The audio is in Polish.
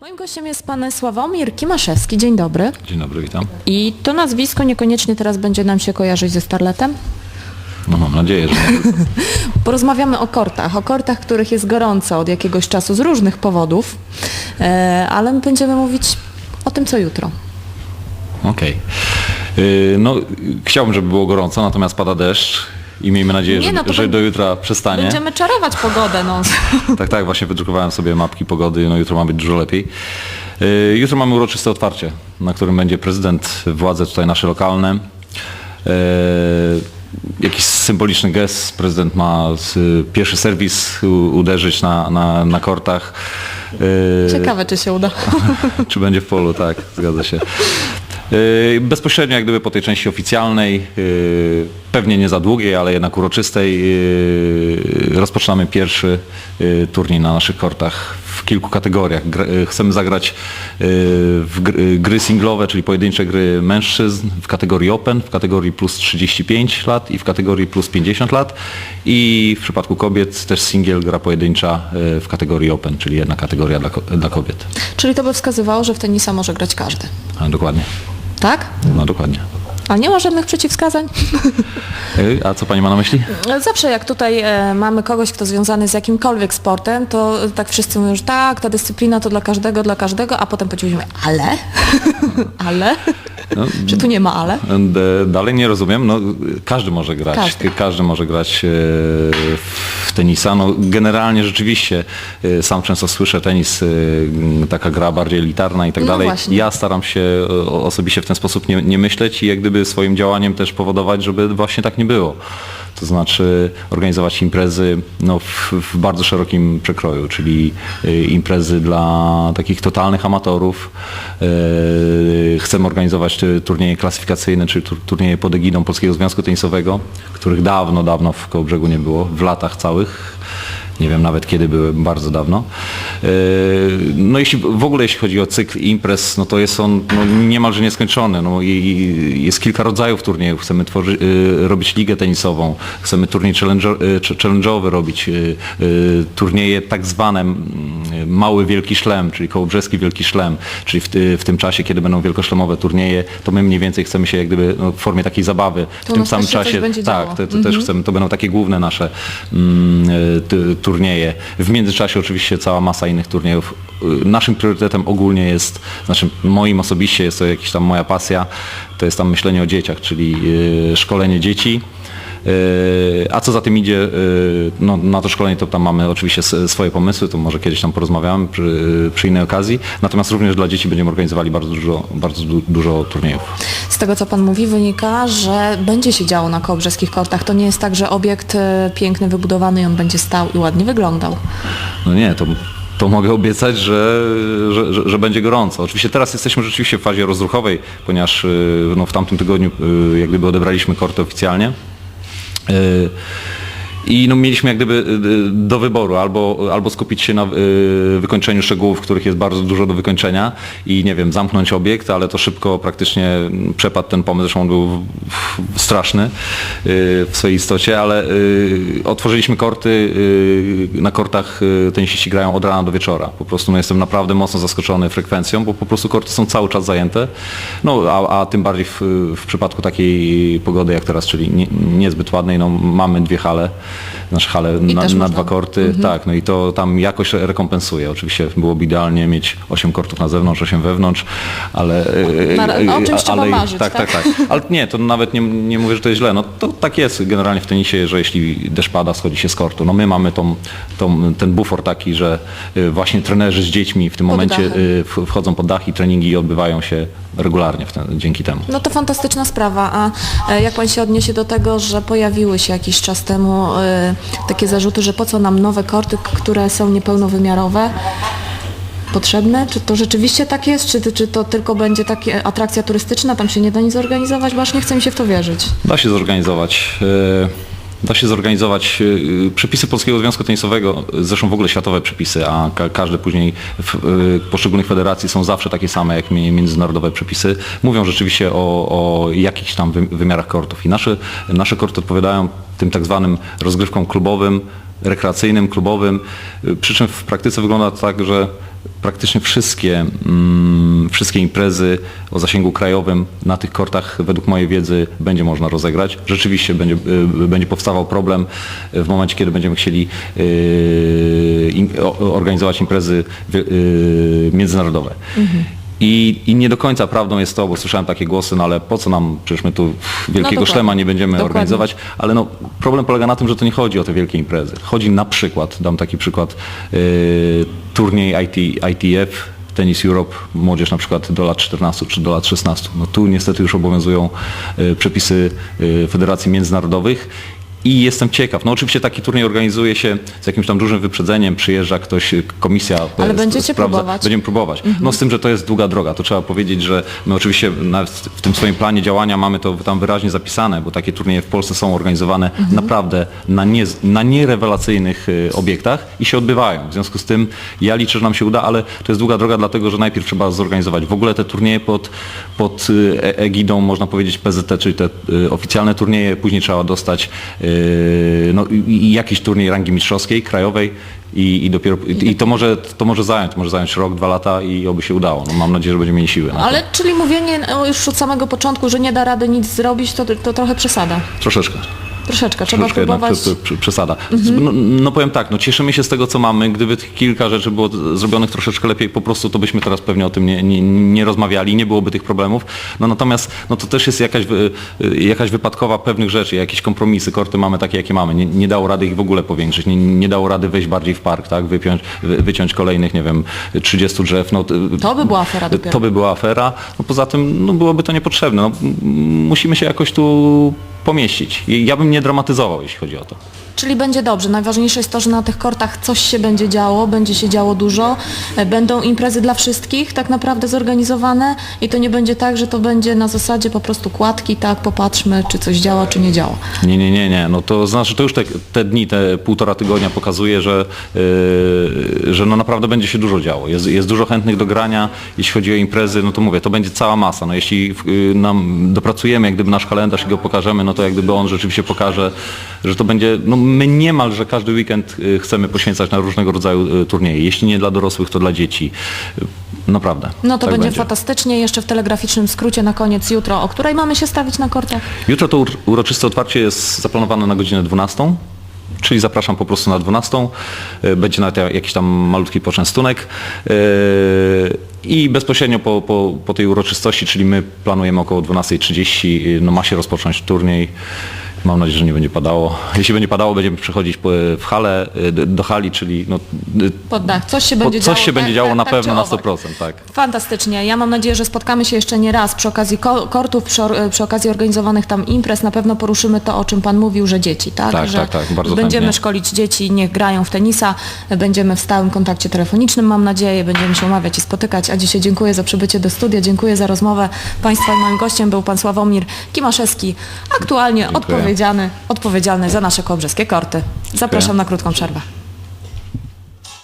Moim gościem jest pan Sławomir Kimaszewski. Dzień dobry. Dzień dobry, witam. I to nazwisko niekoniecznie teraz będzie nam się kojarzyć ze Starletem. No mam nadzieję, że nie. Porozmawiamy o kortach, o kortach, których jest gorąco od jakiegoś czasu z różnych powodów, e, ale my będziemy mówić o tym, co jutro. Okej. Yy, No, chciałbym, żeby było gorąco, natomiast pada deszcz i miejmy nadzieję, że, no że do jutra przestanie. Będziemy czarować pogodę. No. Tak, tak, właśnie wydrukowałem sobie mapki pogody, no jutro ma być dużo lepiej. Yy, Jutro mamy uroczyste otwarcie, na którym będzie prezydent, władze tutaj nasze lokalne. Yy, Jakiś symboliczny gest, prezydent ma z- pierwszy serwis uderzyć na, na, na kortach. Ciekawe, czy się uda. Czy będzie w polu, tak, zgadza się. Yy, Bezpośrednio jak gdyby po tej części oficjalnej, yy, pewnie nie za długiej, ale jednak uroczystej, yy, rozpoczynamy pierwszy turniej na naszych kortach w kilku kategoriach. Chcemy zagrać w gr- gry singlowe, czyli pojedyncze gry mężczyzn w kategorii Open, w kategorii plus 35 lat i w kategorii plus 50 lat i w przypadku kobiet też singiel gra pojedyncza w kategorii Open, czyli jedna kategoria dla, ko- dla kobiet. Czyli to by wskazywało, że w tenisa może grać każdy. A, dokładnie. Tak? No dokładnie. A nie ma żadnych przeciwwskazań? Ej, A co pani ma na myśli? Zawsze jak tutaj e, mamy kogoś, kto związany z jakimkolwiek sportem, to tak wszyscy mówią, że tak, ta dyscyplina to dla każdego, dla każdego, a potem powiedzieliśmy, ale? ale? No, Czy tu nie ma ale? dalej nie rozumiem. No, każdy może grać. Każdy. Każdy może grać e, w tenisa. No, generalnie rzeczywiście e, sam często słyszę tenis, e, taka gra bardziej elitarna i tak No dalej. właśnie. Ja staram się osobiście w ten sposób nie, nie myśleć i jak gdyby swoim działaniem też powodować, żeby właśnie tak nie było. To znaczy organizować imprezy no, w, w bardzo szerokim przekroju, czyli y, imprezy dla takich totalnych amatorów. Y, Chcemy organizować turnieje klasyfikacyjne, czyli tur- turnieje pod egidą Polskiego Związku Tenisowego, których dawno, dawno w Kołobrzegu nie było, w latach całych. Nie wiem nawet kiedy były, bardzo dawno. Yy, No jeśli w ogóle jeśli chodzi o cykl imprez, no to jest on no, niemalże nieskończony. No, i- jest kilka rodzajów turniejów. Chcemy tworzy, yy, robić ligę tenisową, chcemy turniej ch- challenge'owy robić, turnieje tak zwane mm, mały wielki szlem, czyli kołobrzeski wielki szlem, czyli w, w tym czasie, kiedy będą wielkoszlemowe turnieje, to my mniej więcej chcemy się jak gdyby no, w formie takiej zabawy w To u tym samym czasie. tak, to, to też chcemy, to będą takie główne nasze mm, turnieje. W międzyczasie oczywiście cała masa innych turniejów. Y, Naszym priorytetem ogólnie jest, znaczy moim osobiście jest to jakaś tam moja pasja, to jest tam myślenie o dzieciach, czyli y, szkolenie dzieci. Y, A co za tym idzie, no, na to szkolenie to tam mamy oczywiście swoje pomysły, to może kiedyś tam porozmawiamy przy, przy innej okazji. Natomiast również dla dzieci będziemy organizowali bardzo dużo, bardzo du- dużo turniejów. Z tego, co Pan mówi, wynika, że będzie się działo na kołobrzeskich kortach. To nie jest tak, że obiekt piękny, wybudowany i on będzie stał i ładnie wyglądał. No nie, to, to mogę obiecać, że, że, że, będzie gorąco. Oczywiście teraz jesteśmy rzeczywiście w fazie rozruchowej, ponieważ y, no, w tamtym tygodniu y, jak gdyby odebraliśmy korty oficjalnie. Y, I no, mieliśmy jak gdyby y, do wyboru albo, albo skupić się na y, wykończeniu szczegółów, których jest bardzo dużo do wykończenia i nie wiem, zamknąć obiekt, ale to szybko praktycznie przepadł ten pomysł, zresztą on był straszny y, w swojej istocie, ale y, otworzyliśmy korty, y, na kortach y, tenisiści grają od rana do wieczora. Po prostu no, jestem naprawdę mocno zaskoczony frekwencją, bo po prostu korty są cały czas zajęte. No a, a tym bardziej w, w przypadku takiej pogody jak teraz, czyli nie, niezbyt ładnej, no mamy dwie hale, na, też na można- dwa korty, tak, no i to tam jakoś rekompensuje. Oczywiście byłoby idealnie mieć 8 kortów na zewnątrz, 8 wewnątrz, ale... Na- o czymś trzeba marzyć, tak, tak? tak, tak. Ale nie, to nawet nie, nie mówię, że to jest źle. No to tak jest generalnie w tenisie, że jeśli deszcz pada, schodzi się z kortu. No my mamy tą, tą, ten bufor taki, że y, właśnie trenerzy z dziećmi w tym Pod momencie dachem. wchodzą pod dach i treningi odbywają się regularnie ten, dzięki temu. No to fantastyczna sprawa. A e, jak Pan się odniesie do tego, że pojawiły się jakiś czas temu e, takie zarzuty, że po co nam nowe korty, które są niepełnowymiarowe? Potrzebne? Czy to rzeczywiście tak jest? Czy, czy to tylko będzie taka atrakcja turystyczna? Tam się nie da nic zorganizować? Bo aż nie chce mi się w to wierzyć. Da się zorganizować. e, Da się zorganizować e, przepisy Polskiego Związku Tenisowego, zresztą w ogóle światowe przepisy, a ka każde później w e, poszczególnych federacji są zawsze takie same jak mi- międzynarodowe przepisy. Mówią rzeczywiście o, o jakichś tam wy- wymiarach kortów i nasze, nasze korty odpowiadają tym tak zwanym rozgrywkom klubowym, rekreacyjnym, klubowym, y, przy czym w praktyce wygląda tak, że praktycznie wszystkie, mm, wszystkie imprezy o zasięgu krajowym na tych kortach według mojej wiedzy będzie można rozegrać. Rzeczywiście będzie, y, będzie powstawał problem w momencie, kiedy będziemy chcieli y, organizować imprezy y, międzynarodowe. I, I nie do końca prawdą jest to, bo słyszałem takie głosy, no ale po co nam, przecież my tu wielkiego dokładnie. szlema nie będziemy Dokładnie. organizować, ale no, problem polega na tym, że to nie chodzi o te wielkie imprezy. Chodzi na przykład, dam taki przykład, yy, turniej IT, ITF, Tennis Europe, młodzież na przykład do lat 14 czy do lat 16. No tu niestety już obowiązują yy, przepisy yy, federacji międzynarodowych i jestem ciekaw. No oczywiście taki turniej organizuje się z jakimś tam dużym wyprzedzeniem, przyjeżdża ktoś, y, komisja e, Ale będziecie sprawdza. próbować. Będziemy próbować. No z tym, że to jest długa droga. To trzeba powiedzieć, że my oczywiście w tym swoim planie działania mamy to tam wyraźnie zapisane, bo takie turnieje w Polsce są organizowane naprawdę na, nie, na nierewelacyjnych y, obiektach i się odbywają. W związku z tym ja liczę, że nam się uda, ale to jest długa droga, dlatego że najpierw trzeba zorganizować w ogóle te turnieje pod, pod y, e- egidą, można powiedzieć, PZT, czyli te y, oficjalne turnieje, później trzeba dostać y, no, i, jakiś turniej rangi mistrzowskiej, krajowej i, i dopiero i to może, to może zająć, może zająć rok, dwa lata i oby się udało. No, mam nadzieję, że będziemy mieli siły Ale to. czyli mówienie no, już od samego początku, że nie da rady nic zrobić, to, to trochę przesada. Troszeczkę. Troszeczkę, trzeba jednak próbować. prze- prze- przesada. No, no powiem tak, no cieszymy się z tego, co mamy. Gdyby tych kilka rzeczy było zrobionych troszeczkę lepiej, po prostu to byśmy teraz pewnie o tym nie, nie, nie rozmawiali, nie byłoby tych problemów. No natomiast no to też jest jakaś, wy- jakaś wypadkowa pewnych rzeczy, jakieś kompromisy. Korty mamy takie, jakie mamy. Nie, nie dało rady ich w ogóle powiększyć. Nie, nie dało rady wejść bardziej w park, tak? Wypiąć, wy- wyciąć kolejnych, nie wiem, 30 drzew. No, To by była afera dopiero. To by była afera. No poza tym no, byłoby to niepotrzebne. No, musimy się jakoś tu pomieścić. Ja bym nie dramatyzował, jeśli chodzi o to. Czyli będzie dobrze. Najważniejsze jest to, że na tych kortach coś się będzie działo, będzie się działo dużo. E, Będą imprezy dla wszystkich tak naprawdę zorganizowane i to nie będzie tak, że to będzie na zasadzie po prostu kładki, tak, popatrzmy, czy coś działa, czy nie działa. Nie, nie, nie, nie. No to znaczy, to już te, te dni, te półtora tygodnia pokazuje, że, yy, że no naprawdę będzie się dużo działo. Jest, jest dużo chętnych do grania. Jeśli chodzi o imprezy, no to mówię, to będzie cała masa. No jeśli yy, nam dopracujemy, jak gdyby nasz kalendarz i go pokażemy, no to jak gdyby on rzeczywiście pokaże, że to będzie, no my niemalże każdy weekend yy, chcemy poświęcać na różnego rodzaju yy, turnieje. Jeśli nie dla dorosłych, to dla dzieci. Yy, Naprawdę. No to tak będzie, fantastycznie. Jeszcze w telegraficznym skrócie na koniec jutro, o której mamy się stawić na kortach? Jutro to ur- uroczyste otwarcie jest zaplanowane na godzinę 12, czyli zapraszam po prostu na 12. E, Będzie nawet ja- jakiś tam malutki poczęstunek. I bezpośrednio po, po, po tej uroczystości, czyli my planujemy około 12.30, e, no ma się rozpocząć turniej. Mam nadzieję, że nie będzie padało. Jeśli będzie padało, będziemy przechodzić w halę, e, do- hali, czyli no, e, Pod dach. Coś się będzie coś działo. się będzie tak, działo tak, na tak pewno na owak. 100%, tak. Fantastycznie. Ja mam nadzieję, że spotkamy się jeszcze nie raz przy okazji ko- kortów, przy, przy okazji organizowanych tam imprez. Na pewno poruszymy to, o czym Pan mówił, że dzieci, tak? Tak, że tak, tak, bardzo Będziemy chętnie. szkolić dzieci, niech grają w tenisa. Będziemy w stałym kontakcie telefonicznym, mam nadzieję. Będziemy się umawiać i spotykać. A dzisiaj dziękuję za przybycie do studia, dziękuję za rozmowę. Państwa i moim gościem był Pan Sławomir Kimaszewski, aktualnie odpowiedzialny, odpowiedzialny za nasze kołbrzeskie korty. Zapraszam na krótką przerwę.